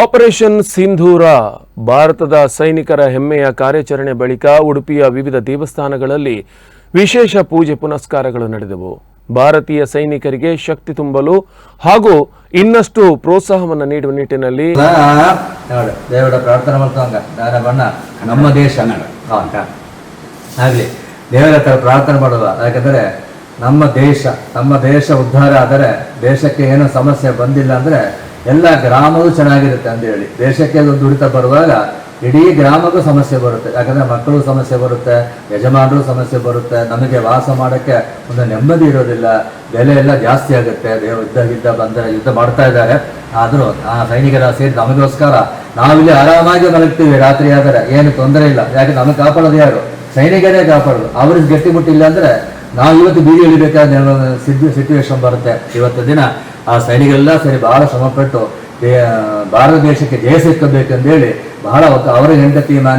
Operation ಸಿಂಧೂರ ಭಾರತದ ಸೈನಿಕರ ಹೆಮ್ಮೆಯ ಕಾರ್ಯಾಚರಣೆ ಬಳಿಕ ಉಡುಪಿಯ ವಿವಿಧ ದೇವಸ್ಥಾನಗಳಲ್ಲಿ ವಿಶೇಷ ಪೂಜೆ ಪುನಸ್ಕಾರಗಳು ನಡೆದವು. ಭಾರತೀಯ ಸೈನಿಕರಿಗೆ ಶಕ್ತಿ ತುಂಬಲು ಹಾಗೂ ಇನ್ನಷ್ಟು ಪ್ರೋತ್ಸಾಹವನ್ನು ನೀಡುವ ನಿಟ್ಟಿನಲ್ಲಿ ದೇವರ ನಮ್ಮ ದೇಶ ದೇವರ ಹತ್ರ ಪ್ರಾರ್ಥನೆ ಮಾಡುವ, ಯಾಕಂದ್ರೆ ನಮ್ಮ ದೇಶ ನಮ್ಮ ದೇಶ ಉದ್ಧಾರ ಆದರೆ ದೇಶಕ್ಕೆ ಏನೋ ಸಮಸ್ಯೆ ಬಂದಿಲ್ಲ ಅಂದ್ರೆ ಎಲ್ಲ ಗ್ರಾಮವೂ ಚೆನ್ನಾಗಿರುತ್ತೆ ಅಂತ ಹೇಳಿ ದೇಶಕ್ಕೆ ಅದು ದುಡಿತ ಬರುವಾಗ ಇಡೀ ಗ್ರಾಮಕ್ಕೂ ಸಮಸ್ಯೆ ಬರುತ್ತೆ. ಯಾಕಂದ್ರೆ ಮಕ್ಕಳು ಸಮಸ್ಯೆ ಬರುತ್ತೆ, ಯಜಮಾನರು ಸಮಸ್ಯೆ ಬರುತ್ತೆ. ನಮಗೆ ವಾಸ ಮಾಡೋಕ್ಕೆ ಒಂದು ನೆಮ್ಮದಿ ಇರೋದಿಲ್ಲ. ಬೆಲೆ ಎಲ್ಲ ಜಾಸ್ತಿ ಆಗುತ್ತೆ. ಯುದ್ಧ ಯುದ್ಧ ಬಂದರೆ ಯುದ್ಧ ಮಾಡ್ತಾ ಇದ್ದಾರೆ. ಆದರೂ ಆ ಸೈನಿಕರ ಸೇರಿ ನಮಗೋಸ್ಕರ ನಾವಿಲ್ಲಿ ಆರಾಮಾಗಿ ಮಲಗ್ತೀವಿ ರಾತ್ರಿ ಆದರೆ. ಏನು ತೊಂದರೆ ಇಲ್ಲ. ಯಾಕೆ? ನಮಗೆ ಕಾಪಾಡೋದು ಯಾರು? ಸೈನಿಕರೇ ಕಾಪಾಡೋದು. ಅವ್ರಿಗೆ ಗಟ್ಟಿಮುಟ್ಟಿಲ್ಲ ಅಂದ್ರೆ ನಾವು ಇವತ್ತು ಬೀದಿ ಇಳಿಬೇಕಾದ ಸಿಚುವೇಶನ್ ಬರುತ್ತೆ. ಇವತ್ತು ದಿನ ಆ ಸೈನಿಕರೆಲ್ಲ ಸರಿ ಬಹಳ ಶ್ರಮಪಟ್ಟು ಭಾರತ ದೇಶಕ್ಕೆ ಜಯ ಸಿಕ್ಕಬೇಕಂದೇಳಿ ಬಹಳ ಅವರ ಹೆಂಡತಿ, ಮನೆ